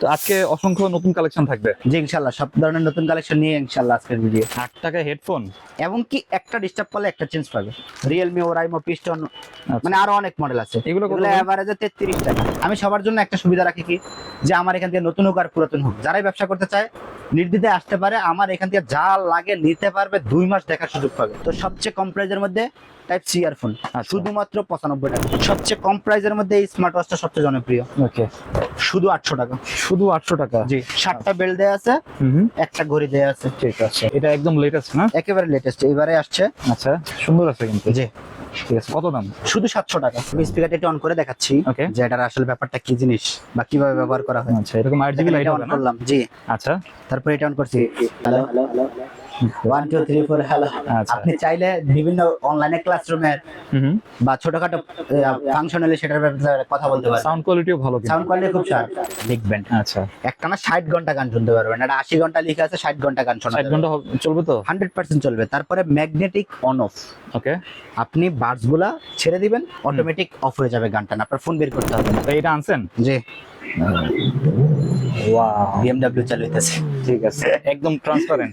তো আজকে অসংখ্য নতুন কালেকশন থাকবে। জি ইনশাল্লাহ সব ধরনের নতুন কালেকশন নিয়ে ইনশাল্লাহ আজকের ভিডিও আট টাকায় হেডফোন এবং কি একটা ডিস্টার্ব করলে একটা চেঞ্জ পাবে। রিয়েলমি ওরাইমো পিস্টন আচ্ছা। মানে আরও অনেক মডেল আছে। এগুলো এভারেজে তেত্রিশ টাকা। আমি সবার জন্য একটা সুবিধা রাখি কি? যে আমার এখান থেকে নতুন হোক আর পুরাতন হোক। যারাই ব্যবসা করতে চায় নির্দ্বিধায় আসতে পারে। আমার এখান থেকে যা লাগে নিতে পারবে দুই মাস দেখার সুযোগ পাবে। তো সবচেয়ে কম প্রাইজের মধ্যে টাইপ সি ইয়ারফোন আচ্ছা। শুধুমাত্র পঁচানব্বই টাকা। সবচেয়ে কম প্রাইজের মধ্যে এই স্মার্ট ওয়াচটা সবচেয়ে জনপ্রিয়। ওকে। শুধু আটশো টাকা। শুধু আটশো টাকা? জি সাতটা বেল দেয়া আছে একটা ঘড়ি দেয়া আছে। ঠিক আছে। এটা একদম লেটেস্ট না? একেবারে লেটেস্ট এবারে আসছে। আচ্ছা সুন্দর আছে কিন্তু। জি। ঠিক আছে কত দাম? শুধু সাতশো টাকা। আমি স্পিকারটা একটু অন করে দেখাচ্ছি. যে এটার আসলে ব্যাপারটা কি জিনিস বা কীভাবে ব্যবহার করা হয়। আচ্ছা এরকম আট জিবি লাইট এটা অন করলাম জি। আচ্ছা। তারপরে এটা অন করছি। Hello. One two three four hello. আপনি চাইলে বিভিন্ন অনলাইনে হুম। বা ছোটখাটো ফাংশন হলে সেটার ব্যাপারে কথা বলতে পারেন সাউন্ড কোয়ালিটিও ভালো সাউন্ড কোয়ালিটি খুব শার্প দেখবেন। আচ্ছা। একটা না ষাট ঘণ্টা গান শুনতে পারবেন। এটা আশি ঘণ্টা লিখে আছে ষাট ঘণ্টা গান শোনা ষাট ঘণ্টা চলবে তো? হান্ড্রেড পার্সেন্ট চলবে। তারপরে ম্যাগনেটিক অন অফ ওকে আপনি বার্ডসগুলা ছেড়ে দিবেন অটোমেটিক অফ হয়ে যাবে গানটা আপনার ফোন বের করতে হবে এটা আনছেন? জি। ওয়াও বিএমডব্লিউ চালু হইতেছে ঠিক আছে। একদম ট্রান্সপারেন্ট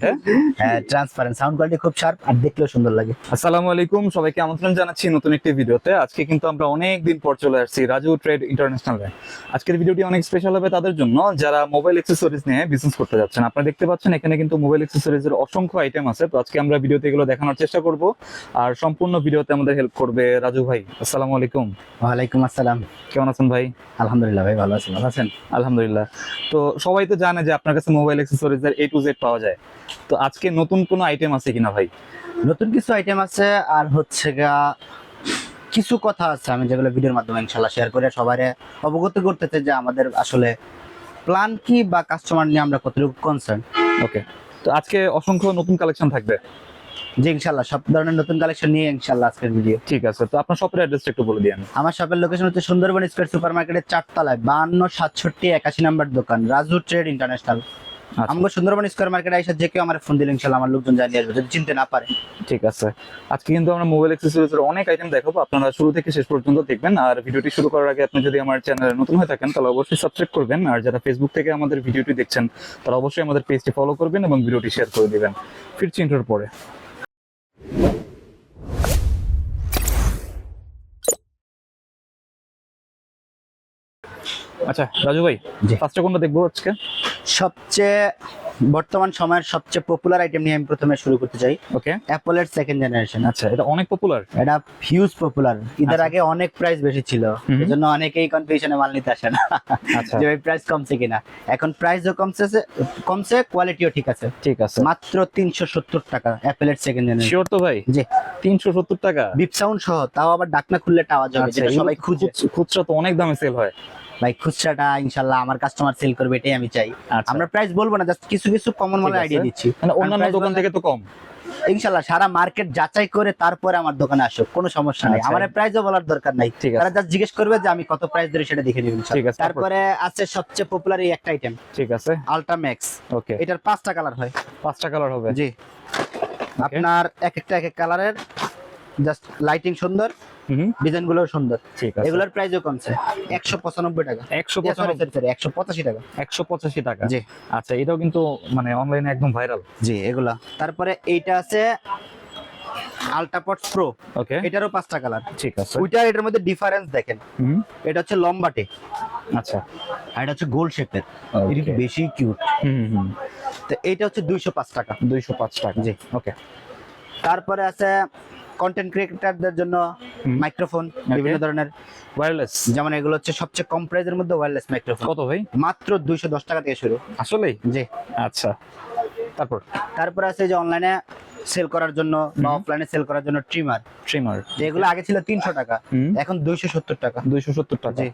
হ্যাঁ? ট্রান্সপারেন্ট সাউন্ড কোয়ালিটি খুব শার্প আর দেখলেও সুন্দর লাগে। আসসালামু আলাইকুম সবাইকে আমন্ত্রণ জানাচ্ছি নতুন একটি ভিডিওতে। আজকে কিন্তু আমরা অনেক দিন পর চলে আসছি রাজু ট্রেড ইন্টারন্যাশনালে আজকের ভিডিওটি অনেক স্পেশাল হবে তাদের জন্য। যারা মোবাইল অ্যাক্সেসরিজ নিয়ে বিজনেস করতে যাচ্ছেন আপনারা দেখতে পাচ্ছেন এখানে কিন্তু মোবাইল অ্যাক্সেসরিজ এর অসংখ্য আইটেম আছে। তো আজকে আমরা ভিডিওতে এগুলো দেখানোর চেষ্টা করব। আর সম্পূর্ণ ভিডিওতে আমাদের হেল্প করবে রাজু ভাই। আসসালামু আলাইকুম। ওয়ালাইকুম আসসালাম। কেমন আছেন ভাই? আলহামদুলিল্লাহ ভাই ভালো আছেন ভালো আছেন? আলহামদুলিল্লাহ। তো সবাই তো জানে যে আপনার কাছে মোবাইল অ্যাক্সেসরিজ এর এ টু জেড পাওয়া যায়। তো আজকে নতুন কোনো আইটেম আছে কিনা ভাই? নতুন কিছু আইটেম আছে আর হচ্ছে গা কিছু কথা আছে আমি যেগুলো ভিডিওর মাধ্যমে ইনশাল্লাহ শেয়ার করে সবাই অবগত করতে চাই যে আমাদের আসলে প্ল্যান কি বা কাস্টমার নিয়ে আমরা কতটুকু কনসার্ন ওকে তো আজকে অসংখ্য নতুন কালেকশন থাকবে। যে ইনশাল্লাহ সব ধরনের নতুন কালেকশন নিয়ে ইনশাল্লাহ আজকের ভিডিও ঠিক আছে তো আপনার শপের অ্যাড্রেসটা একটু বলে দিন আমার শপের লোকেশন হচ্ছে সুন্দরবন স্কোয়ার সুপার মার্কেটের চারতলায় বান্ন সাতষট্টি একাশি নাম্বার দোকান রাজু ট্রেড ইন্টারন্যাশনাল আচ্ছা, আমাকে সুন্দরবন স্কোয়ার মার্কেটে এসে যে কেউ আমার ফোন দিলে ইনশাল্লাহ আমার লোকজন জানিয়ে আসবে যদি চিনতে না পারে। ঠিক আছে। আজকে কিন্তু আমরা মোবাইল অ্যাক্সেসরিজের অনেক আইটেম দেখাবো আপনারা শুরু থেকে শেষ পর্যন্ত দেখবেন আর ভিডিওটি শুরু করার আগে আপনি যদি আমার চ্যানেলে নতুন হয়ে থাকেন তাহলে অবশ্যই সাবস্ক্রাইব করবেন আর যারা ফেসবুক থেকে আমাদের ভিডিওটি দেখছেন তারা অবশ্যই আমাদের পেজটি ফলো করবেন এবং ভিডিওটি শেয়ার করে দিবেন। ফিরছি ইন্টার পরে। you. আচ্ছা রাজু ভাই। ফার্স্টে কোনটা দেখব আজকে? সবচেয়ে বর্তমান সময়ের সবচেয়ে পপুলার আইটেম নিয়ে আমি প্রথমে শুরু করতে চাই। ওকে। অ্যাপলের সেকেন্ড জেনারেশন আচ্ছা এটা অনেক পপুলার এটা হিউজ পপুলার আচ্ছা। আগে অনেক প্রাইস বেশি ছিল। এজন্য অনেকেই কনফিউশনে মাল নিতে আসে না। আচ্ছা। যে ভাই প্রাইস কমছে কিনা? এখন প্রাইসও কমছে কমছে কোয়ালিটিও ঠিক আছে। ঠিক আছে। মাত্র তিনশো সত্তর টাকা অ্যাপেলের সেকেন্ড জেনারেশন শিওর তো ভাই? জি। তিনশো সত্তর টাকা? বিপ সাউন্ড সহ তাও আবার ডাকনা খুললে আওয়াজ হবে আচ্ছা, যেটা সবাই খুঁজে। খুচ- খুচরা তো অনেক দামে সেল হয়। ভাই খুচরাটা ইনশাল্লাহ আমার কাস্টমার সেল করবে এটাই আমি চাই। আচ্ছা। আমরা প্রাইস বলব না জাস্ট কিছু কিছু কমন আইডিয়া দিচ্ছি। মানে অন্যান্য দোকান থেকে তো কম। ইনশাল্লাহ সারা মার্কেট যাচাই করে তারপরে আমার দোকানে আসুক কোনো সমস্যা নেই। আমার প্রাইসও বলার দরকার নাই। ঠিক আছে। তারা জাস্ট জিজ্ঞেস করবে যে আমি কত প্রাইস ধরে সেটা দেখে নিব ঠিক আছে, তারপরে। আছে সবচেয়ে পপুলার এই একটা আইটেম ঠিক আছে। আলট্রা ম্যাক্স ওকে এটার পাঁচটা কালার হয়। পাঁচটা কালার হবে। জি। আপনার এক একটা এক এক কালারের জাস্ট লাইটিং সুন্দর হুম। ডিজাইনগুলো সুন্দর। ঠিক আছে। এগুলোর প্রাইসও কমছে একশো পঁচানব্বই টাকা। একশো একশো পঁচাশি টাকা। একশো পঁচাশি টাকা। জি। আচ্ছা এটাও কিন্তু মানে অনলাইনে একদম ভাইরাল জি এগুলা। তারপরে এইটা আছে আলট্রাপট প্রো ওকে এটারও পাঁচটা কালার ঠিক আছে। ওইটা এটার মধ্যে ডিফারেন্স দেখেন। এটা হচ্ছে লম্বাটে। আচ্ছা। আর এটা হচ্ছে গোল শেপের। এটা বেশি কিউট হুম হুম। তো এইটা হচ্ছে দুইশো পাঁচ টাকা। দুইশো পাঁচ টাকা। জি। ওকে তারপরে আছে কন্টেন্ট ক্রিয়েটারদের জন্য মাইক্রোফোন বিভিন্ন ধরনের। ওয়্যারলেস যেমন এগুলো হচ্ছে সবচেয়ে কম প্রাইসের মধ্যে ওয়্যারলেস মাইক্রোফোন কত ভাই? মাত্র দুইশো দশ টাকা থেকে শুরু। আসলে জি। আচ্ছা। তারপর? তারপর আছে যে অনলাইনে সেল করার জন্য বা অফলাইনে সেল করার জন্য ট্রিমার ট্রিমার এগুলো আগে ছিল তিনশো টাকা এখন দুইশো সত্তর টাকা। দুইশো সত্তর টাকা। জি।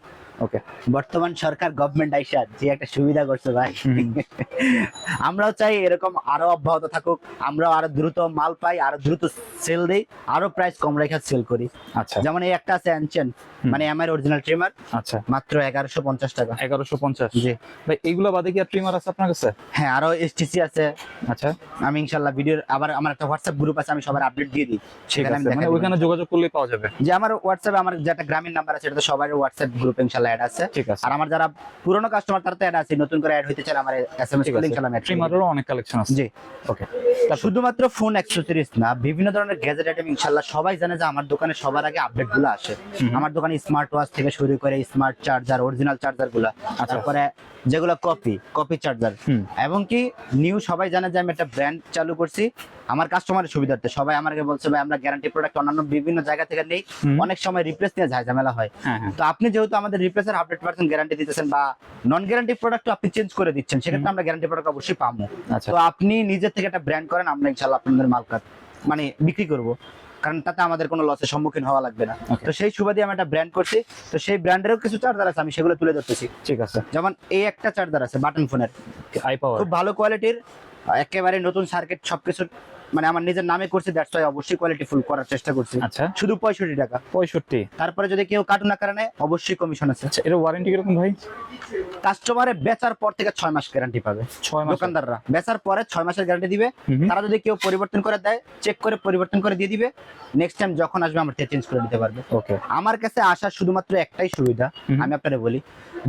ওকে বর্তমান সরকার গভর্নমেন্ট আইসা যে একটা সুবিধা করছে ভাই। আমরাও চাই এরকম আরও অব্যাহত থাকুক আমরাও আরও দ্রুত মাল পাই আরও দ্রুত সেল দেই আরও প্রাইস কম রেখে সেল করি। আচ্ছা। যেমন এই একটা আছে মানে আমার অরিজিনাল ট্রিমার আচ্ছা। মাত্র এগারোশো পঞ্চাশ টাকা। এগারোশো পঞ্চাশ। জি। ভাই এইগুলো বাদে কি আর ট্রিমার আছে আপনার কাছে? হ্যাঁ আরও এসটিসি আছে। আচ্ছা। আমি ইনশাল্লাহ ভিডিওর আবার আমার একটা হোয়াটসঅ্যাপ গ্রুপ আছে আমি সবার আপডেট দিয়ে দিই। সেখানে আমি মানে ওইখানে যোগাযোগ করলেই পাওয়া যাবে। যে আমার হোয়াটসঅ্যাপে আমার যেটা গ্রামীণ নাম্বার আছে এটা তো সবার হোয়াটসঅ্যাপ গ্রুপ ইনশাল্লাহ অ্যাড আছে। ঠিক আছে। আর আমার যারা পুরনো কাস্টমার তারা তো অ্যাড আছে। নতুন করে অ্যাড হইতে চাইলে আমার এস এম এস ঠিক ইনশাআল্লাহ অ্যাড ট্রিমারেরও অনেক কালেকশন আছে। জি। ওকে শুধুমাত্র ফোন অ্যাক্সেসরিজ না বিভিন্ন ধরনের গ্যাজেট আইটেম ইনশাল্লাহ সবাই জানে যে আমার দোকানে সবার আগে আপডেটগুলো আসে। আমার দোকানে স্মার্ট ওয়াচ থেকে শুরু করে স্মার্ট চার্জার অরিজিনাল চার্জারগুলা আচ্ছা। তারপরে যেগুলো কপি কপি চার্জার এবং কি নিউ সবাই জানে যে আমি একটা ব্র্যান্ড চালু করছি। আমার কাস্টমারের সুবিধার্থে। সবাই আমাকে বলছে ভাই আমরা গ্যারান্টি প্রোডাক্ট অন্যান্য বিভিন্ন জায়গা থেকে নেই। অনেক সময় রিপ্লেস নিয়ে যায় ঝামেলা হয়। হ্যাঁ হ্যাঁ। তো আপনি যেহেতু আমাদের রিপ্লেসের হান্ড্রেড পার্সেন্ট গ্যারান্টি দিতেছেন বা নন গ্যারান্টি প্রোডাক্ট আপনি চেঞ্জ করে দিচ্ছেন সেক্ষেত্রে আমরা গ্যারান্টি প্রোডাক্ট অবশ্যই পাবো। আচ্ছা। তো আপনি থেকে একটা ব্র্যান্ড করেন আমরা ইনশাল্লাহ আপনাদের মাল মানে বিক্রি করব। কারণ তাতে আমাদের কোনো লসের সম্মুখীন হওয়া লাগবে না। তো সেই সুবাদে আমি একটা ব্র্যান্ড করছি তো সেই ব্র্যান্ডেরও কিছু চার্জার আছে আমি সেগুলো তুলে ধরতেছি। ঠিক আছে। যেমন এই একটা চার্জার আছে বাটন ফোনের আই পাওয়ার খুব ভালো কোয়ালিটির একেবারে নতুন সার্কিট সবকিছু মানে আমার নিজের নামে করছি দ্যাটস ওয়াই অবশ্যই কোয়ালিটি ফুল করার চেষ্টা করছি। আচ্ছা। শুধু পঁয়ষট্টি টাকা। পঁয়ষট্টি। তারপরে যদি কেউ কার্টুন আকারে নেয় অবশ্যই কমিশন আছে। আচ্ছা এর ওয়ারেন্টি কীরকম ভাই? কাস্টমারে বেচার পর থেকে ছয় মাস গ্যারান্টি পাবে। ছয় মাস দোকানদাররা। বেচার পরে ছয় মাসের গ্যারান্টি দিবে। তারা যদি কেউ পরিবর্তন করে দেয় চেক করে পরিবর্তন করে দিয়ে দিবে। নেক্সট টাইম যখন আসবে আমার চেঞ্জ করে দিতে পারবে। ওকে আমার কাছে আসার শুধুমাত্র একটাই সুবিধা আমি আপনারা বলি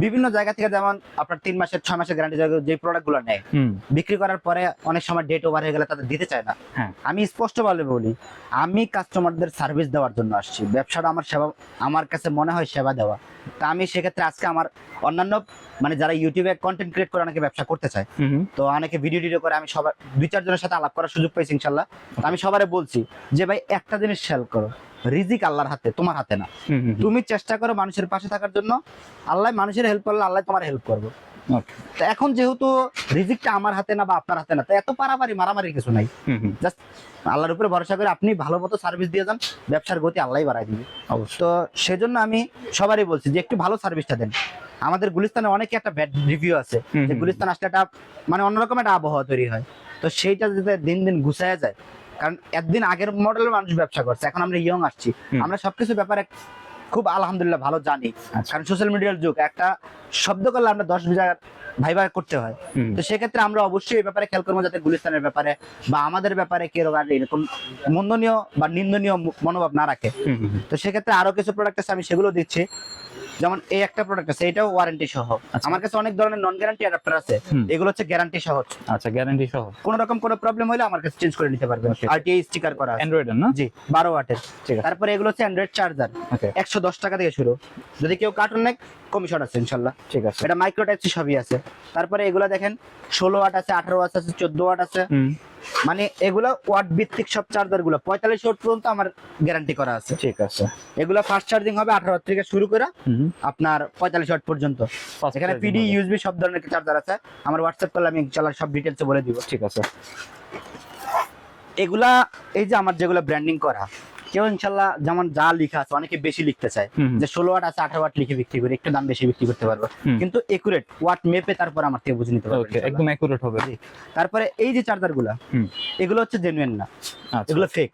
বিভিন্ন জায়গা থেকে যেমন আপনার তিন মাসের ছয় মাসের গ্যারান্টি যে প্রোডাক্টগুলো নেয় বিক্রি করার পরে অনেক সময় ডেট ওভার হয়ে গেলে তাদের দিতে চায় না। হ্যাঁ। আমি স্পষ্ট ভাবে বলি আমি কাস্টমারদের সার্ভিস দেওয়ার জন্য আসছি। ব্যবসাটা আমার সেবা আমার কাছে মনে হয় সেবা দেওয়া। তা আমি সেক্ষেত্রে আজকে আমার অন্যান্য মানে যারা ইউটিউবে কন্টেন্ট ক্রিয়েট করে অনেকে ব্যবসা করতে চায়। তো অনেকে ভিডিও টিডিও করে আমি সবার দুই চারজনের সাথে আলাপ করার সুযোগ পাইছি ইনশাল্লাহ। তো আমি সবারে বলছি যে ভাই একটা জিনিস খেয়াল করো রিজিক আল্লাহর হাতে তোমার হাতে না। তুমি চেষ্টা করো মানুষের পাশে থাকার জন্য আল্লাহ মানুষের হেল্প করলে আল্লাহ তোমার হেল্প করব। তো এখন যেহেতু রিজিকটা আমার হাতে না বা আপনার হাতে না তো এত পারাপারি মারামারি কিছু নাই। জাস্ট আল্লাহর উপরে ভরসা করে আপনি ভালো মতো সার্ভিস দিয়ে যান ব্যবসার গতি আল্লাহ বাড়াই দিবে। তো সেজন্য আমি সবারই বলছি যে একটু ভালো সার্ভিসটা দেন। আমাদের গুলিস্তানে অনেকে একটা ব্যাড রিভিউ আছে যে গুলিস্তান আসলে একটা মানে অন্যরকম একটা আবহাওয়া তৈরি হয়। তো সেইটা যাতে দিন দিন গুছায়া যায়। কারণ একদিন আগের মডেলের মানুষ ব্যবসা করছে এখন আমরা ইয়ং আসছি। আমরা সবকিছু ব্যাপারে খুব আলহামদুলিল্লাহ ভালো জানি। আচ্ছা। কারণ সোশ্যাল মিডিয়ার যুগ একটা শব্দ করলে আমরা দশ বিঘা ভাইবার করতে হয়। তো সেক্ষেত্রে আমরা অবশ্যই এই ব্যাপারে খেয়াল করব যাতে গুলিস্তানের ব্যাপারে বা আমাদের ব্যাপারে কেউ আর এরকম মন্দনীয় বা নিন্দনীয় মনোভাব না রাখে। তো সেক্ষেত্রে আরও কিছু প্রোডাক্ট আছে আমি সেগুলো দিচ্ছি। যেমন এই একটা প্রোডাক্ট আছে এটাও ওয়ারেন্টি সহ। আচ্ছা। আমার কাছে অনেক ধরনের নন গ্যারান্টি অ্যাডাপ্টার আছে এগুলো হচ্ছে গ্যারান্টি সহ। আচ্ছা গ্যারান্টি সহ। কোন রকম কোনো প্রবলেম হলে আমার কাছে চেঞ্জ করে নিতে পারবেন। Okay. আরটিআই স্টিকার করা আছে। অ্যান্ড্রয়েডের না? জি বারো ওয়াটের ঠিক আছে। তারপরে এগুলো হচ্ছে অ্যান্ড্রয়েড চার্জার ওকে একশো দশ টাকা থেকে শুরু। যদি কেউ কার্টুন নেয় কমিশন আছে ইনশাল্লাহ। ঠিক আছে। এটা মাইক্রো টাইপ সবই আছে। তারপরে এগুলো দেখেন ষোলো ওয়াট আছে আঠারো ওয়াট আছে চোদ্দ ওয়াট আছে। মানে এগুলা ওয়াট ভিত্তিক সব চার্জারগুলো পঁয়তাল্লিশ ওয়াট পর্যন্ত আমার গ্যারান্টি করা আছে। ঠিক আছে। এগুলা ফার্স্ট চার্জিং হবে আঠারো ওয়াট থেকে শুরু করে আপনার পঁয়তাল্লিশ ওয়াট পর্যন্ত। এখানে পিডি ইউজবি সব ধরনের চার্জার আছে। আমার হোয়াটসঅ্যাপ করলে আমি ইনশাল্লাহ সব ডিটেলসে বলে দিব। ঠিক আছে। এগুলা এই যে আমার যেগুলো ব্র্যান্ডিং করা কেউ ইনশাল্লাহ যেমন যা লেখা আছে অনেকে বেশি লিখতে চায়। যে ষোলো ওয়াট আছে আঠারো ওয়াট লিখে বিক্রি করি একটু দাম বেশি বিক্রি করতে পারব। কিন্তু একুরেট ওয়াট মেপে তারপর আমার থেকে বুঝে নিতে পারব একদম অ্যাকুরেট হবে। তারপরে এই যে চার্জারগুলা এগুলো হচ্ছে জেনুইন না। আচ্ছা। এগুলো ফেক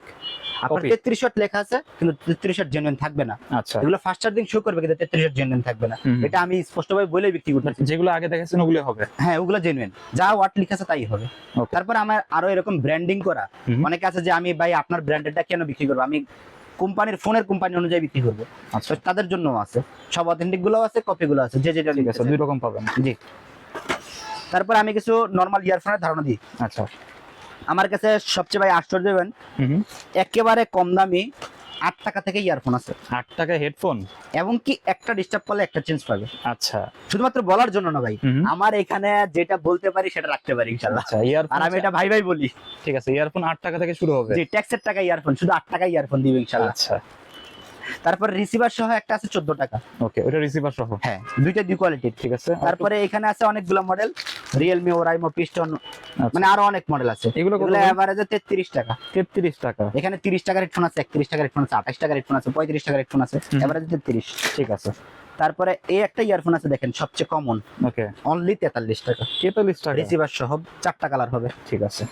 আপনার তেত্রিশ ওয়াট লেখা আছে কিন্তু তেত্রিশ জেনুইন থাকবে না। আচ্ছা। এগুলো ফাস্ট চার্জিং শো করবে কিন্তু তেত্রিশ জেনুইন থাকবে না। এটা আমি স্পষ্টভাবে বলে বিক্রি করতেছি। যেগুলো আগে দেখাচ্ছেন ওগুলো হবে। হ্যাঁ ওগুলো জেনুইন যা ওয়াট লেখা আছে তাই হবে। তারপর আমার আরও এরকম ব্র্যান্ডিং করা। অনেকে আছে যে আমি ভাই আপনার ব্র্যান্ডেডটা কেন বিক্রি করব? আমি কোম্পানির ফোনের কোম্পানি অনুযায়ী বিক্রি করব। আচ্ছা। তাদের জন্য আছে। সব অথেন্টিকগুলো আছে কপি গুলো আছে যে যেটা ঠিক আছে দুই রকম পাবেন। জি। তারপর আমি কিছু নর্মাল ইয়ারফোনের ধারণা দিই। আচ্ছা। আমার কাছে সবচেয়ে ভাই আশ্চর্য হবেন। একেবারে কম দামি আট টাকা থেকে ইয়ারফোন আছে। আট টাকা হেডফোন এবং কি একটা ডিস্টার্ব করলে একটা চেঞ্জ পাবে। আচ্ছা। শুধুমাত্র বলার জন্য না ভাই আমার এখানে যেটা বলতে পারি সেটা রাখতে পারি ইনশাল্লাহ আচ্ছা ইয়ারফোন আর আমি এটা ভাই ভাই বলি। ঠিক আছে ইয়ারফোন আট টাকা থেকে শুরু হবে। জি ট্যাক্সের টাকা ইয়ারফোন শুধু আট টাকা ইয়ারফোন দিবে ইনশাল্লাহ আচ্ছা। তারপর রিসিভার সহ একটা আছে চোদ্দ টাকা। ওকে ওটা রিসিভার সহ? হ্যাঁ দুইটা দুই কোয়ালিটির ঠিক আছে? তারপরে এখানে আছে অনেকগুলো মডেল রিয়েলমি ওরাইমো পিস্টন আচ্ছা। মানে আরও অনেক মডেল আছে। এগুলো? এভারেজে তেত্রিশ টাকা। তেত্রিশ টাকা। এখানে তিরিশ টাকার হেডফোন আছে একত্রিশ টাকার হেডফোন আছে আঠাশ টাকার হেডফোন আছে পঁয়ত্রিশ টাকার হেডফোন আছে। এভারেজে তেত্রিশ। ঠিক আছে। তারপরে এই একটা ইয়ারফোন আছে দেখেন সবচেয়ে কমন ওকে অনলি তেতাল্লিশ টাকা। তেতাল্লিশ টাকা। রিসিভার সহ চারটা কালার হবে। ঠিক আছে।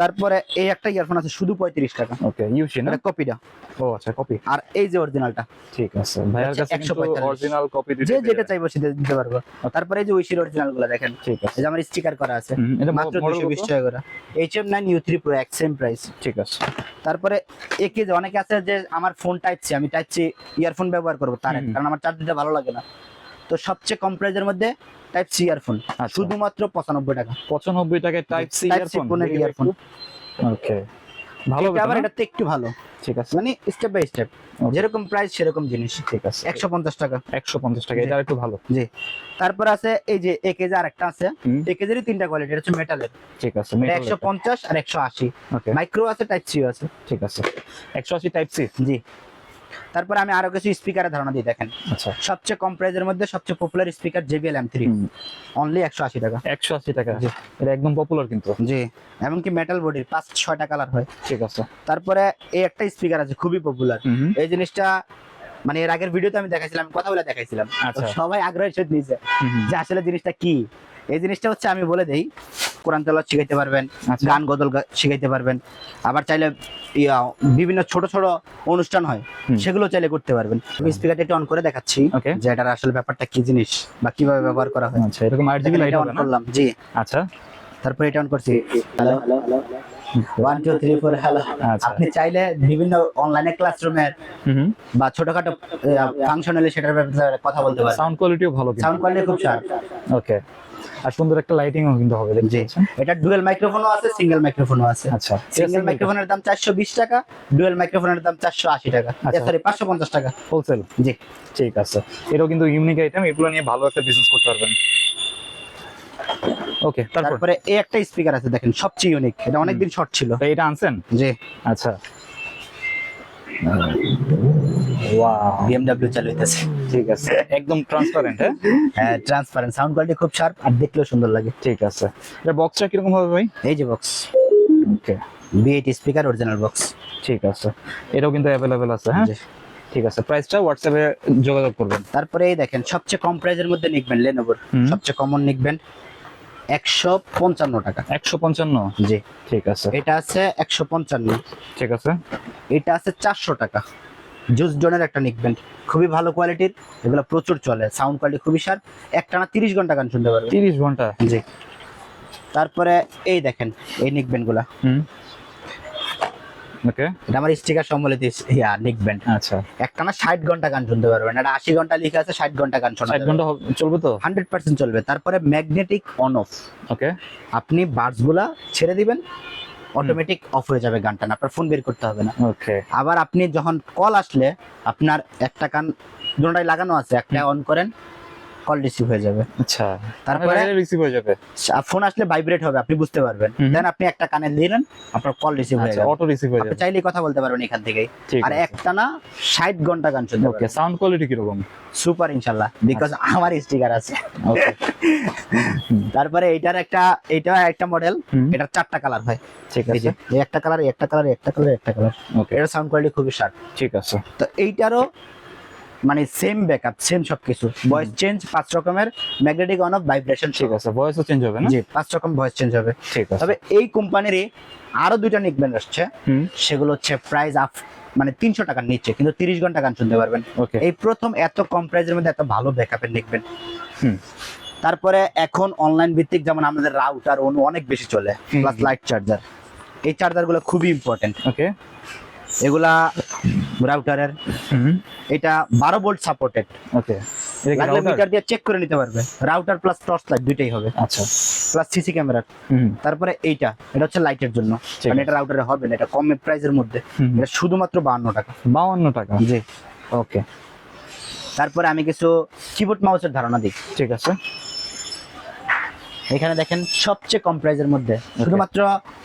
তারপরে এই একটা ইয়ারফোন আছে শুধু পঁয়ত্রিশ টাকা। ওকে ইউসি না? কপিটা ও আচ্ছা কপি আর এই যে অরিজিনালটা ঠিক আছে ভাইয়ার কাছে 145 অরিজিনাল কপি যে যেটা চাইব সেটা দিতে পারব। তারপরে এই যে উইশির অরিজিনালগুলো দেখেন। ঠিক আছে। এই যে আমার স্টিকার করা আছে। এটা মাত্র দুশো বিশ টাকা করে। H M nine U three pro এক সেম প্রাইস ঠিক আছে। তারপরে একে যে অনেকে আছে যে আমার ফোন টাইপ সি আমি টাইপ সি ইয়ারফোন ব্যবহার করব তার কারণ আমার চার্জ দিতে ভালো লাগে না। তো সবচেয়ে কম প্রাইজের মধ্যে টাইপ সি ইয়ারফোন। শুধুমাত্র পঁচানব্বই টাকা। পঁচানব্বই টাকায় type C C earphone okay ভালো আবার এটাতে একটু ভালো। ঠিক আছে। মানে স্টেপ বাই স্টেপ যেরকম প্রাইস সেরকম জিনিস। ঠিক আছে। একশো পঞ্চাশ টাকা। একশো পঞ্চাশ টাকা এটা একটু ভালো। জি। তারপর আছে এই যে এক কেজি আরেকটা আছে। তিনটা কোয়ালিটি হচ্ছে মেটালের ঠিক আছে একশো পঞ্চাশ আর একশো আশি। ওকে মাইক্রো আছে টাইপ সি আছে। ঠিক আছে। একশো আশি টাইপ সি জি। তারপরে আমি আরও কিছু স্পিকারের ধারণা দিই দেখেন। আচ্ছা। সবচেয়ে কম প্রাইজের মধ্যে সবচেয়ে popular speaker JBL M three only একশো আশি টাকা। একশো আশি টাকা। এটা একদম পপুলার কিন্তু। জি। এমনকি মেটাল বডির পাঁচ ছয়টা কালার হয়। ঠিক আছে। তারপরে এই একটা স্পিকার আছে খুবই পপুলার এই জিনিসটা মানে এর আগের ভিডিওতে আমি দেখাইছিলাম কথা বলে দেখাইছিলাম। আচ্ছা। সবাই আগ্রহের সাথে নিয়েছে যে আসলে জিনিসটা কি। এই জিনিসটা হচ্ছে আমি বলে দেই কোরআন তেলাওয়াত শিখাইতে পারবেন আচ্ছা। গান গদল শিখাইতে পারবেন। আবার চাইলে ইয়া, বিভিন্ন ছোট ছোট অনুষ্ঠান হয় সেগুলো চাইলে করতে পারবেন। আমি স্পিকারটা একটু অন করে দেখাচ্ছি. যে এটার আসলে ব্যাপারটা কি জিনিস বা কীভাবে ব্যবহার করা হয়। আচ্ছা এরকম আট জিবি লাইট এটা অন করলাম জি। আচ্ছা। তারপরে এটা অন করছি। Hello one two three four hello আচ্ছা। আপনি চাইলে বিভিন্ন অনলাইনে ক্লাসরুমের। বা ছোটখাটো ফাংশন হলে সেটার ব্যাপারে কথা বলতে পারেন। সাউন্ড কোয়ালিটিও ভালো সাউন্ড কোয়ালিটি খুব শার্প ওকে আর সুন্দর একটা লাইটিংও কিন্তু হবে জি। এটা ডুয়েল মাইক্রোফোনও আছে সিঙ্গেল মাইক্রোফোনও আছে। আচ্ছা সিঙ্গেল মাইক্রোফোনের দাম চারশো বিশ টাকা ডুয়েল মাইক্রোফোনের দাম চারশো আশি টাকা। আচ্ছা। সরি পাঁচশো পঞ্চাশ টাকা। হোলসেল জি। ঠিক আছে। এটাও কিন্তু ইউনিক আইটেম এগুলো নিয়ে ভালো একটা বিজনেস করতে পারবেন। ওকে তারপরে? এই একটা স্পিকার আছে দেখেন সবচেয়ে ইউনিক এটা অনেকদিন শর্ট ছিল। এটা আনছেন? জি। আচ্ছা। ওয়াও বিএমডব্লিউ চালু হইতেছে। ঠিক আছে। একদম ট্রান্সপারেন্ট হ্যাঁ? ট্রান্সপারেন্ট সাউন্ড কোয়ালিটি খুব শার্প আর দেখলেও সুন্দর লাগে। ঠিক আছে। এটা বক্সটা কীরকম হবে ভাই? এই যে box okay B eight speaker original box ঠিক আছে। এটাও কিন্তু অ্যাভেলেবেল আছে হ্যাঁ? ঠিক আছে। প্রাইসটা হোয়াটসঅ্যাপে যোগাযোগ করবেন। তারপরে এই দেখেন সবচেয়ে কম প্রাইজের মধ্যে নিকবেন লেনোভোর সবচেয়ে কমন নিকবেন একশো পঞ্চান্ন টাকা। একশো পঞ্চান্ন? জি। ঠিক আছে। এটা আছে একশো পঞ্চান্ন। ঠিক আছে। এটা আছে চারশো টাকা। জুস জোনের একটা নিকবেন্ড খুবই ভালো কোয়ালিটির এগুলো প্রচুর চলে সাউন্ড কোয়ালিটি খুবই শার্প একটানা তিরিশ ঘণ্টা গান শুনতে পারবে। তিরিশ ঘণ্টা? জি। তারপরে এই দেখেন এই নিকবেন্ডগুলা হুম। ওকে। এটা আমার স্টিকার সম্বলিত ইয়া নিকবেন্ড আচ্ছা। একটানা ষাট ঘণ্টা গান শুনতে পারবেন এটা আশি ঘণ্টা লিখে আছে ষাট ঘণ্টা গান শোনা ষাট ঘণ্টা চলবে তো? হান্ড্রেড পার্সেন্ট চলবে তারপরে ম্যাগনেটিক অন অফ। ওকে। আপনি বার্ডসগুলা ছেড়ে দিবেন অটোমেটিক অফ হয়ে যাবে গানটা না আপনার ফোন বের করতে হবে না। ওকে আবার আপনি যখন কল আসলে আপনার একটা কান দুটাই লাগানো আছে একটা অন করেন কল রিসিভ হয়ে যাবে। আচ্ছা। তারপরে রিসিভ হয়ে যাবে। ফোন আসলে ভাইব্রেট হবে আপনি বুঝতে পারবেন। দেন আপনি একটা কানে দিলেন আপনার কল রিসিভ হয়ে আচ্ছা যাবে। অটো রিসিভ হয়ে যাবে। চাইলেই কথা বলতে পারবেন এখান থেকেই। আর একটা না ষাট ঘণ্টা গান শুনতে ওকে সাউন্ড কোয়ালিটি কীরকম? সুপার ইনশাল্লাহ বিকজ আমার স্টিকার আছে। তারপরে এইটার একটা এইটা একটা মডেল। এটার চারটা কালার হয়। ঠিক আছে। একটা কালার একটা কালার একটা কালার একটা কালার ওকে এটার সাউন্ড কোয়ালিটি খুবই শার্প ঠিক আছে। তো এইটারও মানে সেম ব্যাকআপ সেম সবকিছু। ভয়েস চেঞ্জ পাঁচ রকমের ম্যাগনেটিক অন অফ ভাইব্রেশন ঠিক আছে ভয়েসও চেঞ্জ হবে না? জি পাঁচ রকম ভয়েস চেঞ্জ হবে। ঠিক আছে। তবে এই কোম্পানিরই আরও দুইটা নিকবেন আসছে। হুম। সেগুলো হচ্ছে প্রাইস আপ মানে তিনশো টাকার নিচে কিন্তু তিরিশ ঘণ্টা গান শুনতে পারবেন। ওকে। এই প্রথম এত কম প্রাইসের মধ্যে এত ভালো ব্যাকআপের নিকবেন হুম। তারপরে এখন অনলাইন ভিত্তিক যেমন আমাদের রাউটার অনু অনেক বেশি চলে প্লাস লাইট চার্জার এই চার্জারগুলো খুবই ইম্পর্টেন্ট ওকে। এগুলা রাউটারের এটা বারো ভোল্ট সাপোর্টেড ওকে লাগলে মিটার দিয়ে চেক করে নিতে পারবে। রাউটার প্লাস টর্চ লাইট দুইটাই হবে। আচ্ছা। প্লাস সিসি ক্যামেরা তারপরে এইটা। এটা হচ্ছে লাইটের জন্য। মানে এটা রাউটারে হবে না। এটা কম প্রাইসের মধ্যে। এটা শুধুমাত্র বাহান্ন টাকা। বাউন্ন টাকা? জি। ওকে তারপরে আমি কিছু কিবোর্ড মাউসের ধারণা দিই। ঠিক আছে। এখানে দেখেন সবচেয়ে কম প্রাইসের মধ্যে। শুধুমাত্র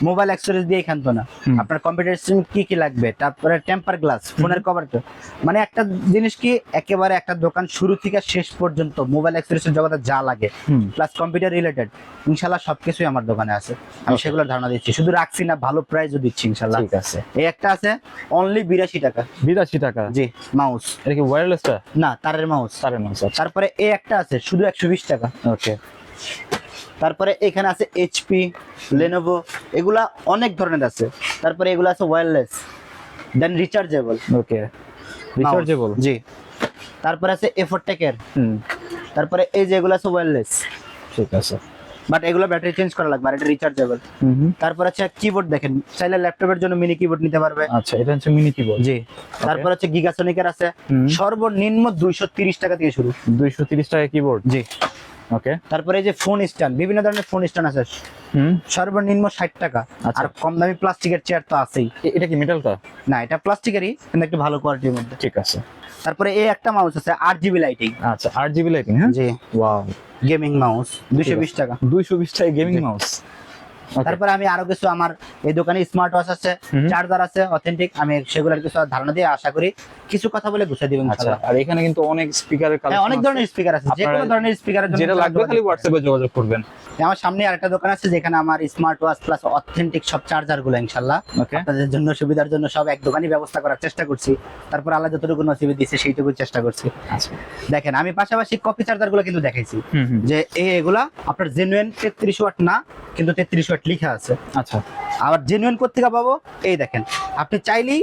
মোবাইল অ্যাক্সেসরিজ দিয়ে এখান তো না। আপনার কম্পিউটার সিস্টেম কি কি লাগবে? তারপরে টেম্পার গ্লাস ফোনের কভার তো। মানে একটা জিনিস কি একেবারে একটা দোকান শুরু থেকে শেষ পর্যন্ত মোবাইল অ্যাক্সেসরিজ জগতে যা লাগে প্লাস কম্পিউটার রিলেটেড ইনশাল্লাহ সবকিছুই আমার দোকানে আছে। আমি. সেগুলোর ধারণা দিচ্ছি। শুধু রাখছি না ভালো প্রাইসও দিচ্ছি ইনশাল্লাহ। ঠিক আছে। এই একটা আছে অনলি বিরাশি টাকা। বিরাশি টাকা? জি মাউস এটা কি ওয়্যারলেসটা না তারের মাউস তারের মাউস তারপরে এই একটা আছে শুধু একশো বিশ টাকা। ওকে তারপরে এখানে আছে এইচপি লেনোভো এগুলা অনেক ধরনের আছে। তারপরে এগুলো আছে wireless then rechargeable okay rechargeable জি। তারপরে আছে এফোর টেকের হুম। তারপরে এই যে এগুলো আছে ওয়্যারলেস ঠিক আছে। বাট এগুলো ব্যাটারি চেঞ্জ করা লাগবে আর এটা রিচার্জেবল। তারপর আছে কিবোর্ড দেখেন চাইলে ল্যাপটপের জন্য মিনি কিবোর্ড নিতে পারবে। আচ্ছা এটা হচ্ছে মিনি কিবোর্ড জি। তারপর হচ্ছে গিগাসনিকের আছে। সর্বনিম্ন দুইশো তিরিশ টাকা থেকে শুরু। দুইশো তিরিশ টাকা কিবোর্ড জি। ওকে। তারপরে এই যে ফোন স্ট্যান্ড বিভিন্ন ধরনের ফোন স্ট্যান্ড আছে। সর্বনিম্ন ষাট টাকা। আচ্ছা। আর কম দামি প্লাস্টিকের চেয়ার তো আছেই। এটা কি মেটালটা না এটা প্লাস্টিকেরই কিন্তু একটু ভালো কোয়ালিটির মধ্যে। ঠিক আছে। তারপরে এই একটা মাউস আছে আট জিবি লাইটিং আচ্ছা আট জিবি লাইটিং হ্যাঁ? জি। ওয়াও গেমিং মাউস দুইশো বিশ টাকা। দুইশো বিশ টাকা গেমিং মাউস তারপরে আমি আরও কিছু আমার এই দোকানে স্মার্ট ওয়াচ আছে চার্জার আছে অথেন্টিক আমি সেগুলোর কিছু ধারণা দিয়ে আশা করি কিছু কথা বলে গুছিয়ে দিবেন আচ্ছা আর এখানে কিন্তু অনেক স্পিকারের হ্যাঁ অনেক ধরনের স্পিকার আছে যে কোনো ধরনের স্পিকারের জন্য যেটা লাগবে খালি হোয়াটসঅ্যাপে যোগাযোগ করবেন। আমার সামনে আরেকটা দোকান আছে যেখানে আমার স্মার্ট ওয়াচ প্লাস অথেন্টিক সব চার্জারগুলো ইনশাল্লাহ। ওকে আপনাদের জন্য সুবিধার জন্য সব এক দোকানই ব্যবস্থা করার চেষ্টা করছি। তারপর আল্লাহ যতটুকু নসিবে দিচ্ছে সেইটুকু চেষ্টা করছি। আচ্ছা। দেখেন আমি পাশাপাশি কপি চার্জারগুলো কিন্তু দেখাইছি। যে এই এগুলা আপনার জেনুইন তেত্রিশ ওয়াট না কিন্তু তেত্রিশ ওয়াট লেখা আছে। আচ্ছা। আবার জেনুইন কোথেকে পাবো? এই দেখেন আপনি চাইলেই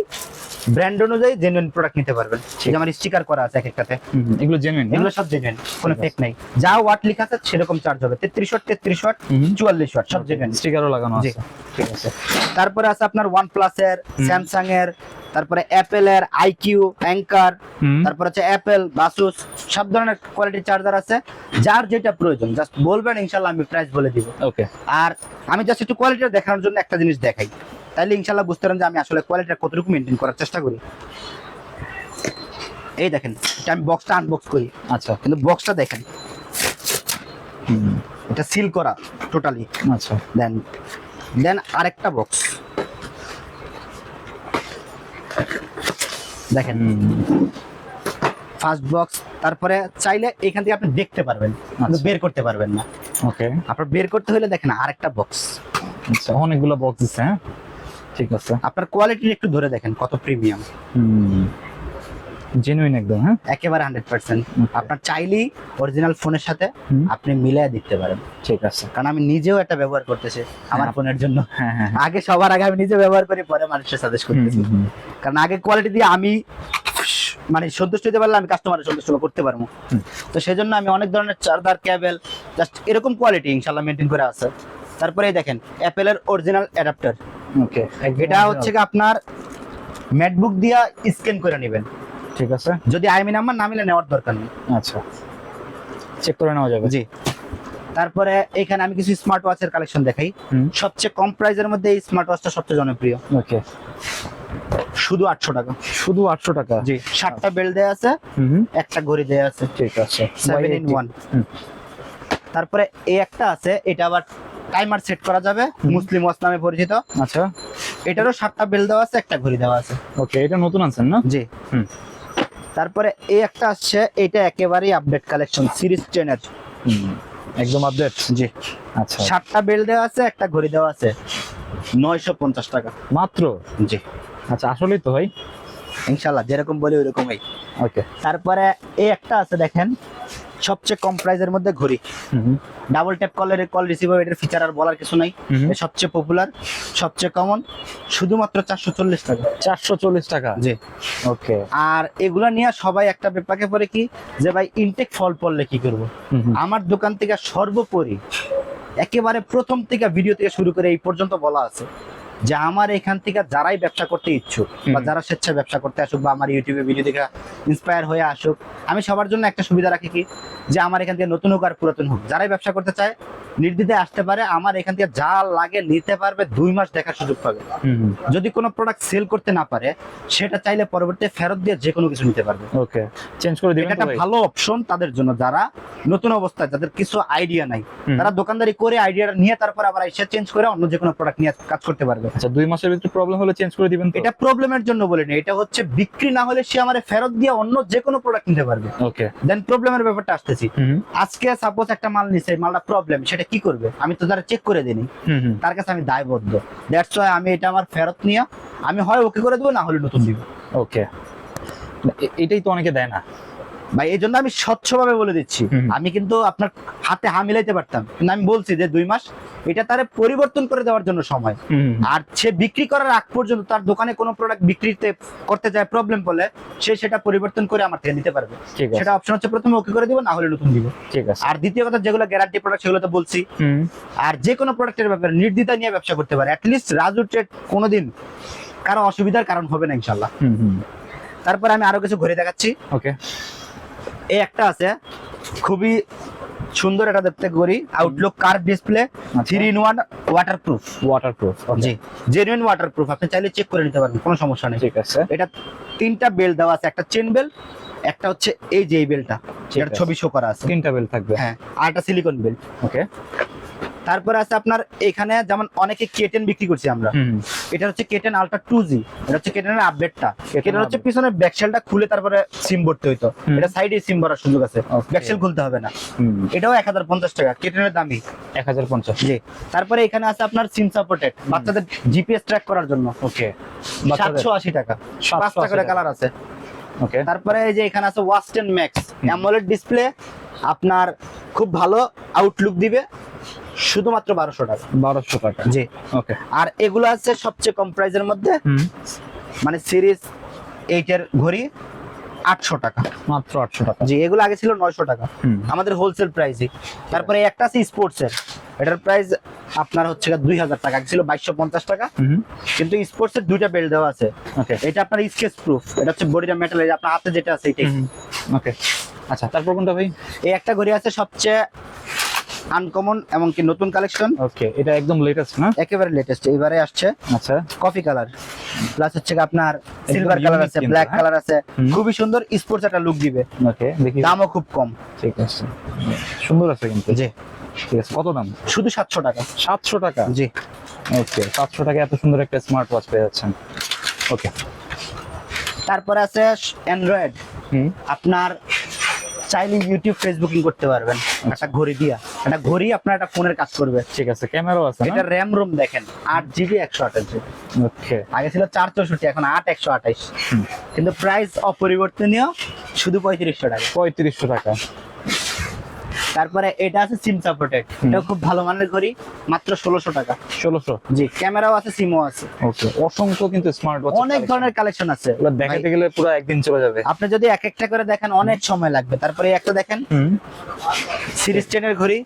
ব্র্যান্ড অনুযায়ী জেনুইন প্রোডাক্ট নিতে পারবেন। যে আমার স্টিকার করা আছে এক একটাতে এগুলো জেনুইন এগুলো সব জেনুইন কোনো ফেক নাই। যা ওয়াট লেখা আছে সেরকম চার্জ হবে। তেত্রিশ ওয়াট তেত্রিশ ওয়াট হুম। চুয়াল্লিশ ওয়াট সব জেনুইন স্টিকারও লাগানো আছে। ঠিক আছে। তারপরে আছে আপনার ওয়ান প্লাস এর স্যামসাং এর তারপরে অ্যাপেল এর আইকিউ অ্যাঙ্কার তারপর হচ্ছে অ্যাপেল বাসুস সব ধরনের কোয়ালিটির চার্জার আছে। যার যেটা প্রয়োজন জাস্ট বলবেন ইনশাল্লাহ আমি প্রাইস বলে দিব। ওকে আর আমি জাস্ট একটু কোয়ালিটিটা দেখানোর জন্য একটা জিনিস দেখাই। তাহলে ইনশাল্লাহ বুঝতে পারেন যে আমি আসলে কোয়ালিটিটা কতটুকু মেনটেন করার চেষ্টা করি। এই দেখেন এটা আমি বক্সটা আনবক্স করি। আচ্ছা। কিন্তু বক্সটা দেখেন। এটা সিল করা টোটালি আচ্ছা। দেন দেন আরেকটা বক্স দেখেন। ফার্স্ট বক্স তারপরে চাইলে এখান থেকে আপনি দেখতে পারবেন আচ্ছা। বের করতে পারবেন না। ওকে আপনার বের করতে হলে দেখেন আরেকটা বক্স আচ্ছা অনেকগুলো বক্স দিচ্ছে হ্যাঁ? ঠিক আছে। আপনার কোয়ালিটি একটু ধরে দেখেন কত প্রিমিয়াম জেনুইন একদম হ্যাঁ? একেবারে হান্ড্রেড পার্সেন্ট আপনার চাইলেই অরিজিনাল ফোনের সাথে আপনি মিলিয়ে দিতে পারেন। ঠিক আছে। কারণ আমি নিজেও এটা ব্যবহার করতেছি আমার হ্যাঁ। ফোনের জন্য। হ্যাঁ হ্যাঁ আগে সবার আগে আমি নিজে ব্যবহার করি পরে মানুষের সাজেস্ট করতেছি। কারণ আগে কোয়ালিটি দিয়ে আমি মানে সন্তুষ্ট হতে পারলে আমি কাস্টমারের সন্তুষ্ট করতে পারব। তো সেই জন্য আমি অনেক ধরনের চার্জার ক্যাবেল জাস্ট এরকম কোয়ালিটি ইনশাল্লাহ মেনটেন করে আছে। তারপরে দেখেন অ্যাপেলের অরিজিনাল অ্যাডাপ্টার ওকে এটা হচ্ছে আপনার ম্যাকবুক দিয়া স্ক্যান করে নেবেন। ঠিক আছে। যদি আইমি নাম্বার না মিলে নেওয়ার দরকার নেই। আচ্ছা। চেক করে নেওয়া যাবে। জি। তারপরে এখানে আমি কিছু স্মার্ট ওয়াচের কালেকশন দেখাই সবচেয়ে কম প্রাইসের মধ্যে এই স্মার্ট ওয়াচটা সবচেয়ে জনপ্রিয়। ওকে। শুধু আটশো টাকা। শুধু আটশো টাকা? জি সাতটা বেল দেয়া আছে একটা ঘড়ি দেয়া আছে। ঠিক আছে। সেভেন ইন ওয়ান হুম। তারপরে এই একটা আছে এটা আবার টাইমার সেট করা যাবে। মুসলিম ওয়াচ নামে পরিচিত। আচ্ছা। এটারও সাতটা বেল দেওয়া আছে একটা ঘড়ি দেওয়া আছে। ওকে এটা নতুন আনছেন না? জি। হুম। তারপরে এই একটা আসছে এটা একেবারেই আপডেট কালেকশন সিরিজ টেনের হুম, একদম আপডেট জি। আচ্ছা। সাতটা বেল দেওয়া আছে একটা ঘড়ি দেওয়া আছে। নয়শো পঞ্চাশ টাকা। মাত্র? জি। আচ্ছা আসলেই তো ভাই। ইনশাল্লাহ যেরকম বলি ওইরকমই। ওকে। তারপরে এই একটা আছে দেখেন। সবচেয়ে কম প্রাইসের মধ্যে ঘড়ি। ডাবল ট্যাপ কলের কল রিসিভ এটার ফিচার আর বলার কিছু নাই। সবচেয়ে পপুলার সবচেয়ে কমন শুধুমাত্র চারশো চল্লিশ টাকা। চারশো চল্লিশ টাকা? জি। ওকে আর এগুলা নিয়ে সবাই একটা ব্যাপাকে পরে কি যে ভাই ইনটেক ফল পড়লে কি করব? আমার দোকান থেকে সর্বোপরি একেবারে প্রথম থেকে ভিডিও থেকে শুরু করে এই পর্যন্ত বলা আছে। যে আমার এখান থেকে যারাই ব্যবসা করতে ইচ্ছুক বা যারা স্বেচ্ছায় ব্যবসা করতে আসুক বা আমার ইউটিউবে ভিডিও দেখে ইন্সপায়ার হয়ে আসুক আমি সবার জন্য একটা সুবিধা রাখি কি? যে আমার এখান থেকে নতুন হোক আর পুরাতন হোক। যারাই ব্যবসা করতে চায় নির্দ্বিধায় আসতে পারে আমার এখান থেকে যা লাগে নিতে পারবে দুই মাস দেখার সুযোগ পাবে। যদি কোনো প্রোডাক্ট সেল করতে না পারে সেটা চাইলে পরবর্তীতে ফেরত দিয়ে যে কোনো কিছু নিতে পারবে। ওকে চেঞ্জ করে এটা দিবেন ভাই? ভালো অপশন তাদের জন্য যারা নতুন অবস্থায় যাদের কিছু আইডিয়া নাই। তারা দোকানদারি করে আইডিয়াটা নিয়ে তারপর আবার এসে চেঞ্জ করে অন্য যে কোনো প্রোডাক্ট নিয়ে কাজ করতে পারবে। আচ্ছা দুই মাসের ভিতরে প্রবলেম হলে চেঞ্জ করে দিবেন এটা প্রবলেমের জন্য বলিনি এটা হচ্ছে বিক্রি না হলে সে আমার ফেরত দিয়ে অন্য যে কোনো প্রোডাক্ট নিতে পারবে। ওকে দেন প্রবলেমের ব্যাপারটা আসতেছি। আজকে সাপোজ একটা মাল নিছে মালটা প্রবলেম সেটা কি করবে? আমি তো যারা চেক করে দিই হুম হুম। তার কাছে আমি দায়বদ্ধ। দ্যাটস ওয়াই আমি এটা আমার ফেরত নিয়ে আমি হয় ওকে করে দেবো না হলে নতুন দিব। ওকে এটাই তো অনেকে দেয় না। ভাই এই জন্য আমি স্বচ্ছভাবে বলে দিচ্ছি। আমি কিন্তু আপনার হাতে হা মিলাইতে পারতাম। কিন্তু আমি বলছি যে দুই মাস এটা তারে পরিবর্তন করে দেওয়ার জন্য সময়। আর সে বিক্রি করার আগ পর্যন্ত তার দোকানে কোনো প্রোডাক্ট বিক্রিতে করতে যায় প্রবলেম বলে সে সেটা পরিবর্তন করে আমার থেকে নিতে পারবে। সেটা অপশন হচ্ছে প্রথমে ওকে করে দিব না হলে নতুন দিব। ঠিক আছে। আর দ্বিতীয় কথা যেগুলো গ্যারান্টি প্রোডাক্ট সেগুলো তো বলছি। আর যে কোনো প্রোডাক্টের ব্যাপারে নির্দ্বিধা নিয়ে ব্যবসা করতে পারে। অ্যাটলিস্ট রাজু ট্রেড কোনোদিন কারও অসুবিধার কারণ হবে না ইনশাল্লাহ তারপরে আমি আরও কিছু ঘুরে দেখাচ্ছি। ওকে এই একটা আছে। খুবই সুন্দর এটা দেখতে করি outlook car display three in one water proof waterproof G genuine water proof আপনি চাইলে চেক করে নিতে পারবেন কোনো সমস্যা নেই। ঠিক আছে। এটা তিনটা বেল দেওয়া আছে একটা চেন বেল একটা হচ্ছে এই যে এই বেলটা এটা যেটা ছবি শো করা আছে। তিনটা বেল থাকবে। হ্যাঁ আর একটা সিলিকন বেল ওকে তারপরে আছে আপনার এখানে যেমন অনেকে কেটেন বিক্রি করছি আমরা। এটা হচ্ছে কেটেন আলট্রা টু জি এটা হচ্ছে কেটেনের আপডেটটা কেটেন হচ্ছে পিছনে ব্যাকশেলটা খুলে তারপরে সিম ভরতে হইতো। এটা সাইডে সিম ভরার সুযোগ আছে. ব্যাকশেল খুলতে হবে না। এটাও এক হাজার পঞ্চাশ টাকা। কেটেনের দামি এক হাজার পঞ্চাশ। জি। তারপরে এখানে আছে আপনার সিম সাপোর্টেড বাচ্চাদের জিপিএস ট্র্যাক করার জন্য। ওকে সাতশো আশি টাকা। 780 পাঁচটা করে কালার আছে। ওকে তারপরে এই যে এখানে আছে ওয়াস্টেন ম্যাক্স অ্যামোলেড ডিসপ্লে আপনার খুব ভালো আউটলুক দিবে। শুধুমাত্র বারোশো টাকা। বারোশো টাকা। জি। ওকে আর এগুলো আছে সবচেয়ে কম প্রাইসের মধ্যে। মানে সিরিজ এইটের ঘড়ি আটশো টাকা। মাত্র আটশো টাকা। জি এগুলো আগে ছিল নয়শো টাকা। আমাদের হোলসেল প্রাইসই তারপরে একটা আছে স্পোর্টসের এটার প্রাইস আপনার হচ্ছে দুই হাজার টাকা। আগে ছিল বাইশশো পঞ্চাশ টাকা। কিন্তু স্পোর্টসের দুইটা বেল্ট দেওয়া আছে। ওকে এটা আপনার স্কেচ প্রুফ এটা হচ্ছে বডিটা মেটাল আপনার হাতে যেটা আছে ওকে আচ্ছা তারপর কোনটা ভাই? এই একটা ঘড়ি আছে সবচেয়ে আনকমন এমনকি নতুন কালেকশন ওকে এটা একদম লেটেস্ট না? একেবারে লেটেস্ট এবারে আসছে। আচ্ছা। কফি কালার প্লাস হচ্ছে আপনার সিলভার কালার আছে ব্ল্যাক? কালার আছে। খুবই সুন্দর স্পোর্টস একটা লুক দিবে। ওকে দেখি। দামও খুব কম। ঠিক আছে। সুন্দর আছে কিন্তু। জি। ঠিক আছে কত দাম? শুধু সাতশো টাকা। সাতশো টাকা? জি। ওকে সাতশো টাকা এত সুন্দর একটা স্মার্ট ওয়াচ পেয়ে যাচ্ছেন। ওকে তারপরে আছে অ্যান্ড্রয়েড আপনার চাইলে ইউটিউব ফেসবুকিং করতে পারবেন। একটা ঘড়ি দিয়া। একটা ঘড়ি আপনার একটা ফোনের কাজ করবে। ঠিক আছে ক্যামেরাও আছে এটা র্যাম রোম দেখেন আট জিবি একশো আঠাশ জিবি ওকে আগে ছিল চার চৌষট্টি এখন আট একশো আঠাশ। কিন্তু প্রাইস অপরিবর্তনীয় শুধু পঁয়ত্রিশশো টাকা। পঁয়ত্রিশশো টাকা। তারপরে এটা আছে সিম সাপোর্টেড এটা খুব ভালো মানের ঘড়ি মাত্র ষোলোশো টাকা। ষোলোশো? জি ক্যামেরাও আছে সিমও আছে। ওকে অসংখ্য কিন্তু স্মার্ট ওয়াচ অনেক ধরনের কালেকশন আছে। দেখাতে গেলে পুরো একদিন চলে যাবে। আপনি যদি এক একটা করে দেখেন অনেক সময় লাগবে। তারপরে একটা দেখেন। সিরিজ টেনের ঘড়ি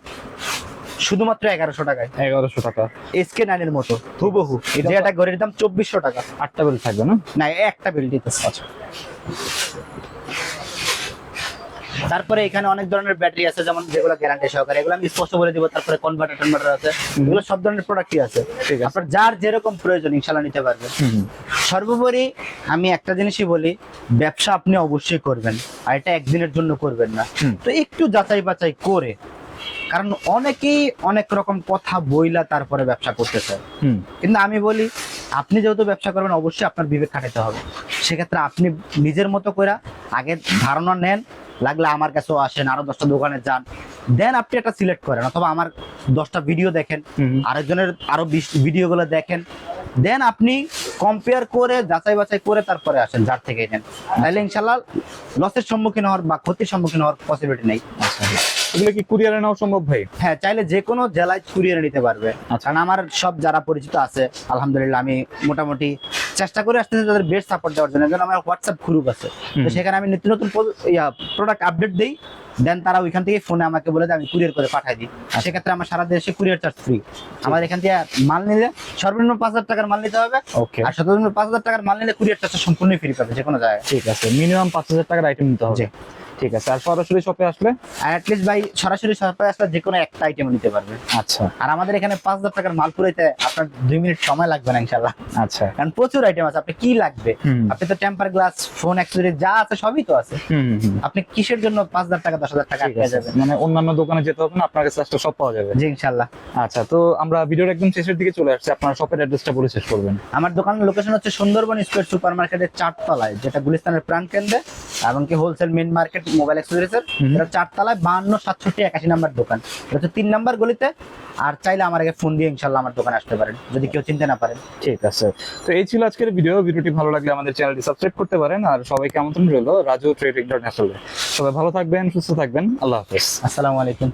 শুধুমাত্র এগারোশো টাকায়। এগারোশো টাকা। এসকে নাইনের মতো। হুবহু। এটা একটা ঘড়ির দাম চব্বিশশো টাকা। আটটা বেল থাকবে না? না একটা বিল দিতেছে। আচ্ছা। তারপরে এখানে অনেক ধরনের ব্যাটারি আছে যেমন যেগুলো গ্যারান্টি সহকারে। এগুলো আমি স্পষ্ট বলে দিব তারপরে কনভার্টার টনভার্টার আছে। এগুলো সব ধরনের প্রোডাক্টই আছে। ঠিক আছে। আপনার যার যেরকম প্রয়োজন ইনশাল্লাহ নিতে পারবেন। সর্বোপরি আমি একটা জিনিসই বলি ব্যবসা আপনি অবশ্যই করবেন আর এটা একদিনের জন্য করবেন না। তো একটু যাচাই বাছাই করে কারণ অনেকেই অনেক রকম কথা বইলা তারপরে ব্যবসা করতে চায় কিন্তু আমি বলি আপনি যেহেতু ব্যবসা করবেন অবশ্যই আপনার বিবেক খাটাতে হবে। সেক্ষেত্রে আপনি নিজের মতো করে আগে ধারণা নেন লাগলে আমার কাছেও আসেন আরও দশটা দোকানে যান। দেন আপনি একটা সিলেক্ট করেন অথবা আমার দশটা ভিডিও দেখেন। আরেকজনের আরও বিশ ভিডিওগুলো দেখেন। দেন আপনি কম্পেয়ার করে যাচাই বাছাই করে তারপরে আসেন যার থেকে নেন। তাহলে ইনশাল্লাহ লসের সম্মুখীন হওয়ার বা ক্ষতির সম্মুখীন হওয়ার পসিবিলিটি নেই। আচ্ছা। এগুলো কি কুরিয়ারে নেওয়া সম্ভব ভাই? হ্যাঁ চাইলে যে কোনো জেলায় কুরিয়ারে নিতে পারবে। আচ্ছা। কারণ আমার সব যারা পরিচিত আছে আলহামদুলিল্লাহ আমি মোটামুটি চেষ্টা করে আসতেছি তাদের বেস্ট সাপোর্ট দেওয়ার জন্য। যেন আমার হোয়াটসঅ্যাপ গ্রুপ আছে। তো সেখানে আমি নিত্য নতুন প্রোডাক্ট আপডেট দিই। দেন তারা ওইখান থেকে ফোনে আমাকে বলে আমি কুরিয়ার করে পাঠাই দিই। আচ্ছা। সেক্ষেত্রে আমার সারা দেশে কুরিয়ার চার্জ ফ্রি আমার এখান থেকে মাল নিলে সর্বনিম্ন পাঁচ হাজার টাকার মাল নিতে হবে। আর সর্বনিম্ন পাঁচ হাজার টাকার মাল নিলে কুরিয়ার চার্জ সম্পূর্ণ ফ্রি পাবে যে কোনো জায়গায়। ঠিক আছে মিনিমাম পাঁচ হাজার টাকার আইটেম নিতে হবে। ঠিক আছে আর সরাসরি শপে আসলে? আর অ্যাটলিস্ট ভাই সরাসরি সরকার আসলে যে কোনো একটা আইটেম নিতে পারবে। আচ্ছা। আর আমাদের এখানে পাঁচ হাজার টাকার মাল পুরাইতে আপনার দুই মিনিট সময় লাগবে না ইনশাল্লাহ আচ্ছা। কারণ প্রচুর আইটেম আছে আপনি কি লাগবে? আপনি তো টেম্পার গ্লাস ফোন অ্যাক্সেসরি যা আছে সবই তো আছে। আপনি কিসের জন্য পাঁচ হাজার টাকা দশ হাজার টাকা পেয়ে যাবেন? মানে অন্যান্য দোকানে যেতে হবে না আপনার কাছে আসলে সব পাওয়া যাবে। জি ইনশাল্লাহ আচ্ছা তো আমরা ভিডিওর একদম শেষের দিকে চলে আসছি আপনার শপের অ্যাড্রেসটা বলে শেষ করবেন। আমার দোকানের লোকেশন হচ্ছে সুন্দরবন স্কোয়ার সুপার মার্কেটের চারতলায় যেটা গুলিস্তানের প্রাণ কেন্দ্রে এমনকি হোলসেল মেন মার্কেট মোবাইল অ্যাক্সেসরিজের হুম। এটা চারতলায় বাহান্ন সাতষট্টি একাশি নাম্বার দোকান। এটা হচ্ছে তিন নাম্বার গলিতে। আর চাইলে আমার আগে ফোন দিয়ে ইনশাল্লাহ আমার দোকানে আসতে পারেন যদি কেউ চিনতে না পারেন। ঠিক আছে। তো এই ছিল আজকের ভিডিও ভিডিওটি ভালো লাগলে আমাদের চ্যানেলটি সাবস্ক্রাইব করতে পারেন। আর সবাইকে আমন্ত্রণ রইল রাজু ট্রেড ইন্টারন্যাশনালে সবাই ভালো থাকবেন সুস্থ থাকবেন। আল্লাহ হাফিজ। আসসালামু আলাইকুম।